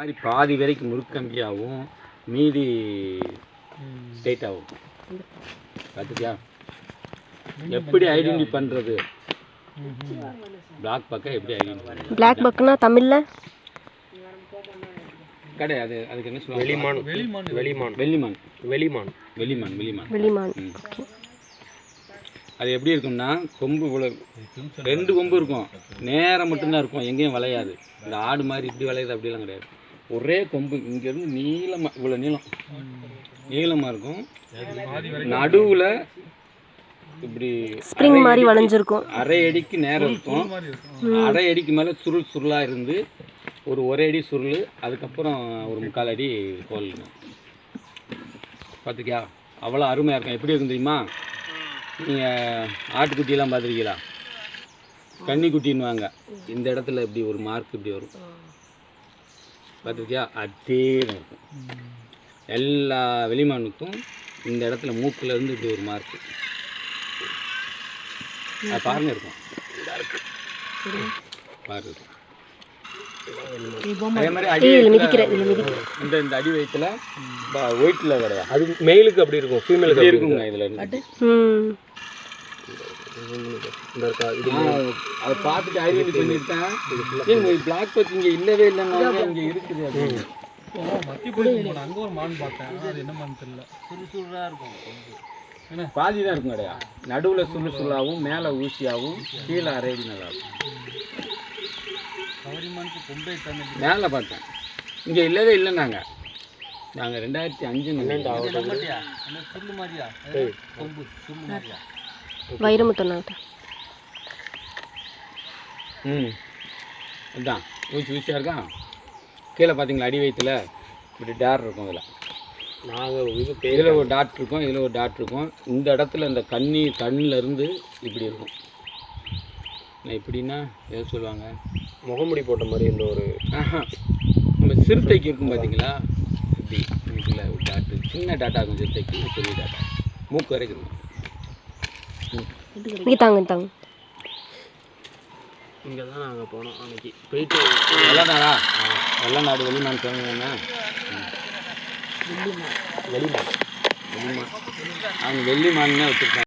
மாதிரி பாதி வரைக்கும் முறுக்கம்பியாகவும் மீதி ஸ்ட்ரெயிட்டாகவும் பார்த்துட்டியா? எப்படி ஐடென்டி பண்ணுறது பிளாக் பக்கம் எப்படி ஐடென்டி பண்ணுறது பிளாக் பக்னா தமிழில்? கிடையாது அதுக்கு என்ன சொல்லுவாங்க? வெளிமான். வெளிமான். வெளிமான். வெள்ளிமான் வெள்ளிமான் வெளிமான் ம். ஓகே அது எப்படி இருக்கும்னா கொம்பு இவ்வளோ ரெண்டு கொம்பு இருக்கும். நேரம் மட்டும்தான் இருக்கும். எங்கேயும் வளையாது. இந்த ஆடு மாதிரி இப்படி வளையுது அப்படிலாம் கிடையாது. ஒரே கொம்பு. இங்கேருந்து நீளமாக இவ்வளோ நீளம். நீளமாக இருக்கும். நடுவில் இப்படி ஸ்ப்ரிங் மாதிரி வளைஞ்சிருக்கும். அரை அடிக்கு நேரம் இருக்கும். அரை அடிக்கு மேலே சுருள் சுருளாக இருந்து ஒரு ஒரு அடி சுருள் அதுக்கப்புறம் ஒரு முக்கால் அடி கோல்ங்க பார்த்துக்கியா அவ்வளோ அருமையாக இருக்கும். எப்படி இருக்கும் தெரியுமா? நீங்கள் ஆட்டுக்குட்டியெல்லாம் பார்த்துருக்கீங்களா? கன்னிக்குட்டின்னுவாங்க. இந்த இடத்துல இப்படி ஒரு மார்க் இப்படி வரும். பார்த்துருக்கியா அதே தான் இருக்கும் எல்லா வெளிமானுக்கும் இந்த இடத்துல மூக்குல இருந்து இப்படி ஒரு மார்க் அது பாருங்க இருக்கும். பாருங்க. அதே மாதிரி அடி இதில் இதில் இந்த இந்த அடி வயிற்றுல ஒயிட்டில் கிடையாது அது மெயிலுக்கு அப்படி இருக்கும் ஃபீமேலுக்கு இருக்குங்க இதில் இருந்து ம் இந்த இருக்கா இது நான் அதை பார்த்துட்டு ஐடென்டி பண்ணிட்டேன் ஏங்க பிளாக் பத் இங்கே இல்லவே இல்லைன்னா இங்கே இருக்குது அப்படின்னு பாதி தான் இருக்கும். கிடையா. நடுவில் சுருள் சுருளாகவும் மேலே ஊசியாகவும் கீழே அரைடி நல்லா இருக்கும் மேலே பார்த்தேன். இங்கே இல்லவே இல்லைன்னாங்க. நாங்கள் ரெண்டாயிரத்தி அஞ்சு வைரமுத்தண்ணாட்ட ம் அதான். ஊசி ஊசியாக இருக்கான் கீழே பார்த்தீங்களா அடி வயிற்றுல இப்படி டேர் இருக்கும் இதில் நாங்கள் இது இதில் ஒரு டாட் இருக்கும் இதில் ஒரு டாட் இருக்கும். இந்த இடத்துல இந்த கண்ணி கண்ணில் இருந்து இப்படி இருக்கும். நான் எப்படின்னா எதை சொல்லுவாங்க? முகமுடி போட்ட மாதிரி இந்த ஒரு நம்ம சிறுத்தைக்கு இருக்கும் பார்த்தீங்களா இப்படி இதுக்குள்ள ஒரு டாட்டு சின்ன டாட்டா இருக்கும் சிறுத்தைக்கு பெரிய டாட்டா மூக்கு வரைக்கும் இருக்கும். இங்கே தாங்க தாங்க. இங்கே தான் நாங்கள் போனோம் அன்னைக்கு. போயிட்டு வெள்ளநாடா வெள்ளநாடு வெளிமான் சொன்னீங்கன்னா வெளிமான். வெளிமான். அவங்க வெள்ளிமான்னு வச்சுருக்காங்க.